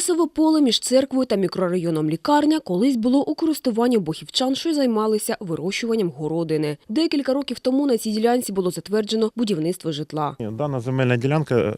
Лісове поле між церквою та мікрорайоном лікарня колись було у користуванні бохівчан, що займалися вирощуванням городини. Декілька років тому на цій ділянці було затверджено будівництво житла. Дана земельна ділянка е,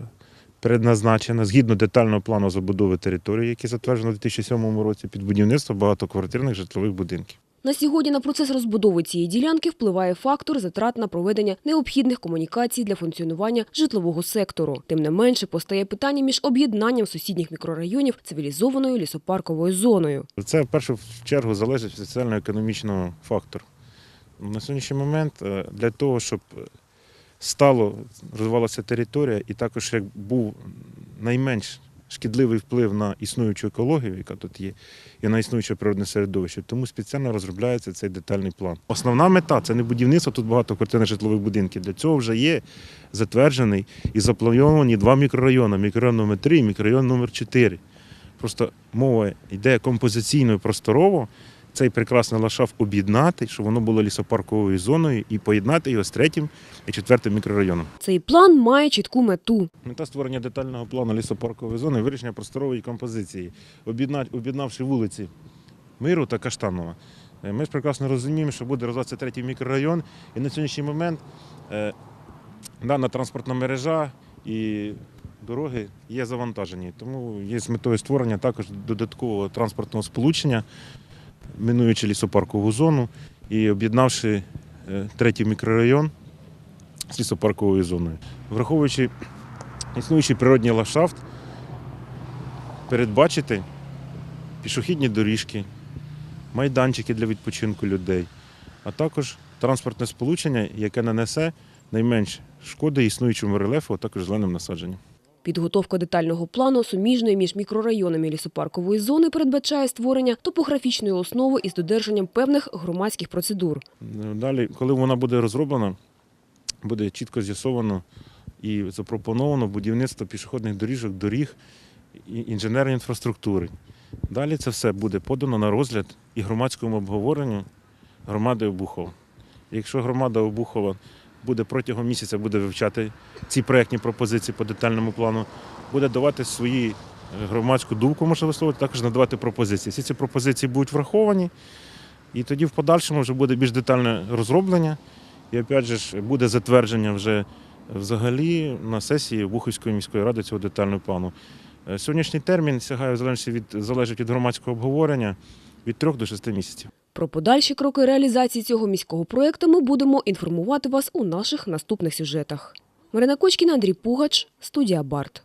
предназначена згідно детального плану забудови території, який затверджено у 2007 році під будівництво багатоквартирних житлових будинків. На сьогодні на процес розбудови цієї ділянки впливає фактор затрат на проведення необхідних комунікацій для функціонування житлового сектору. Тим не менше постає питання між об'єднанням сусідніх мікрорайонів цивілізованою лісопарковою зоною. Це в першу чергу залежить від соціально-економічного фактору. На сьогоднішній момент е, для того, щоб стало розвивалася територія, і також як був найменш шкідливий вплив на існуючу екологію, яка тут є, і на існуюче природне середовище, тому спеціально розробляється цей детальний план. Основна мета це не будівництво тут багато квартирних житлових будинків. Для цього вже є затверджений і заплановані два мікрорайони: мікрорайон номер 3 і мікрорайон номер 4. Просто мова йде композиційно і просторово цей прекрасний ландшафт об'єднати, щоб воно було лісопарковою зоною, і поєднати його з третім і четвертим мікрорайоном. Цей план має чітку мету. Мета створення детального плану лісопаркової зони, вирішення просторової композиції, об'єднавши вулиці Миру та Каштанова. Е, Ми ж прекрасно розуміємо, що буде розвиватися третій мікрорайон, і на сьогоднішній момент е, дана транспортна мережа і дороги є завантажені. Тому є з метою створення також додаткового транспортного сполучення, минуючи лісопаркову зону і об'єднавши е, третій мікрорайон з лісопарковою зоною. Враховуючи існуючий природній ландшафт, передбачити пішохідні доріжки, майданчики для відпочинку людей, а також транспортне сполучення, яке нанесе найменш шкоди існуючому рельєфу, а також зеленим насадженням. Підготовка детального плану суміжної між мікрорайонами лісопаркової зони передбачає створення топографічної основи із додержанням певних громадських процедур. Далі, коли вона буде розроблена, буде чітко з'ясовано і запропоновано будівництво пішохідних доріжок, доріг інженерної інфраструктури. Далі це все буде подано на розгляд і громадському обговоренню громади Обухова. Якщо громада Обухова буде протягом місяця буде вивчати ці проектні пропозиції по детальному плану, буде давати свої е, громадську думку, можна висловити, також надавати пропозиції. Всі ці пропозиції будуть враховані, і тоді в подальшому вже буде більш детальне розроблення, і опять же буде затвердження вже взагалі на сесії Бухівської міської ради цього детального плану. Е, Сьогоднішній термін сягає в залежності від залежить від громадського обговорення від 3 до 6 місяців. Про подальші кроки реалізації цього міського проєкту ми будемо інформувати вас у наших наступних сюжетах. Марина Кочкіна, Андрій Пугач, студія Барт.